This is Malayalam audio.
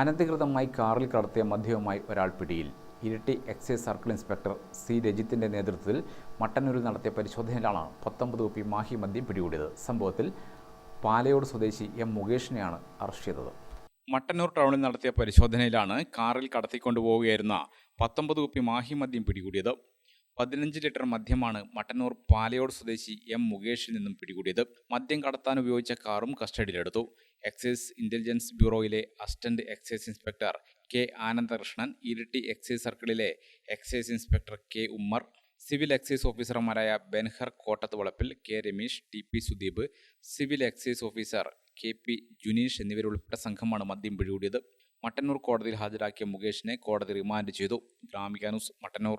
അനധികൃതമായി കാറിൽ കടത്തിയ മദ്യവുമായി ഒരാൾ പിടിയിൽ. Iritty excise circle inspector C രജിത്തിന്റെ നേതൃത്വത്തിൽ മട്ടന്നൂരിൽ നടത്തിയ പരിശോധനയിലാണ് പത്തൊമ്പത് കുപ്പി മാഹി മദ്യം പിടികൂടിയത്. സംഭവത്തിൽ പാലയോട് സ്വദേശി എം മുകേഷിനെയാണ് അറസ്റ്റ് ചെയ്തത്. മട്ടന്നൂർ ടൗണിൽ നടത്തിയ പരിശോധനയിലാണ് കാറിൽ കടത്തിക്കൊണ്ടുപോവുകയായിരുന്ന പത്തൊമ്പത് കുപ്പി മാഹി മദ്യം പിടികൂടിയത്. പതിനഞ്ച് ലിറ്റർ മദ്യമാണ് മട്ടന്നൂർ പാലയോട് സ്വദേശി എം മുകേഷിൽ നിന്നും പിടികൂടിയത്. മദ്യം കടത്താൻ ഉപയോഗിച്ച കാറും കസ്റ്റഡിയിലെടുത്തു. Excise intelligence ബ്യൂറോയിലെ assistant excise inspector K Anandakrishnan Iritty excise സർക്കിളിലെ excise inspector K Ummer civil excise ഓഫീസർമാരായ Benhur Kottath Valappil K Ramesh T P Sudeep civil excise officer K P Juneesh എന്നിവരുൾപ്പെട്ട സംഘമാണ് മദ്യം പിടികൂടിയത്. മട്ടന്നൂർ കോടതിയിൽ ഹാജരാക്കിയ മുകേഷിനെ കോടതി റിമാൻഡ് ചെയ്തു. Gramika news Mattannur.